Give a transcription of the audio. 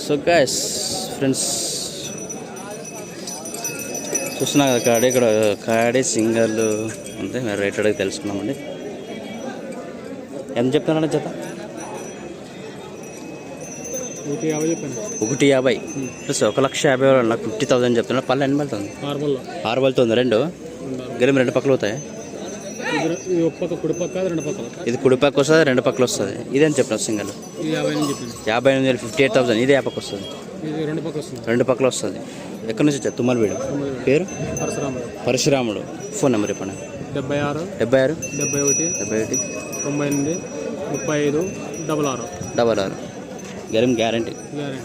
So guys friends చూస్తున్నా కదా కాడే ఇక్కడ కాడే సింగల్ అంతే మరి రేట్ అడిగి తెలుసుకున్నామండి ఎంత చెప్తున్నారండి జత? నూట యాభై చెప్పాను ఒకటి యాభై. ప్లస్ ఒక లక్ష యాభై వేలు నాకు ఫిఫ్టీ థౌసండ్ చెప్తున్నా పళ్ళు ఎన్ని వెళ్తుంది ఆరు వెళ్తుంది రెండు? గెలిమి రెండు పక్కలు అవుతాయి ఇది కుడి పక్క వస్తుంది రెండు పక్కలు వస్తుంది. ఇదేం చెప్పిన సింగల్? యాభై ఎనిమిది వేలు ఫిఫ్టీ ఎయిట్ థౌసండ్. ఇదే పక్క వస్తుంది. రెండు పక్క వస్తుంది. రెండు పక్కలు వస్తుంది. ఎక్కడి నుంచి వచ్చారు? తుమ్మలవీడు పేరు? పరశురాముడు. పరశురాముడు. ఫోన్ నెంబర్ చెప్పండి. డెబ్బై ఆరు. డెబ్బై ఆరు? డెబ్బై ఒకటి. డెబ్బై ఒకటి. తొంభై ఎనిమిది. ముప్పై ఐదు. డబల్ ఆరు. డబల్ ఆరు. గరిం గ్యారంటీ. గ్యారెంటీ.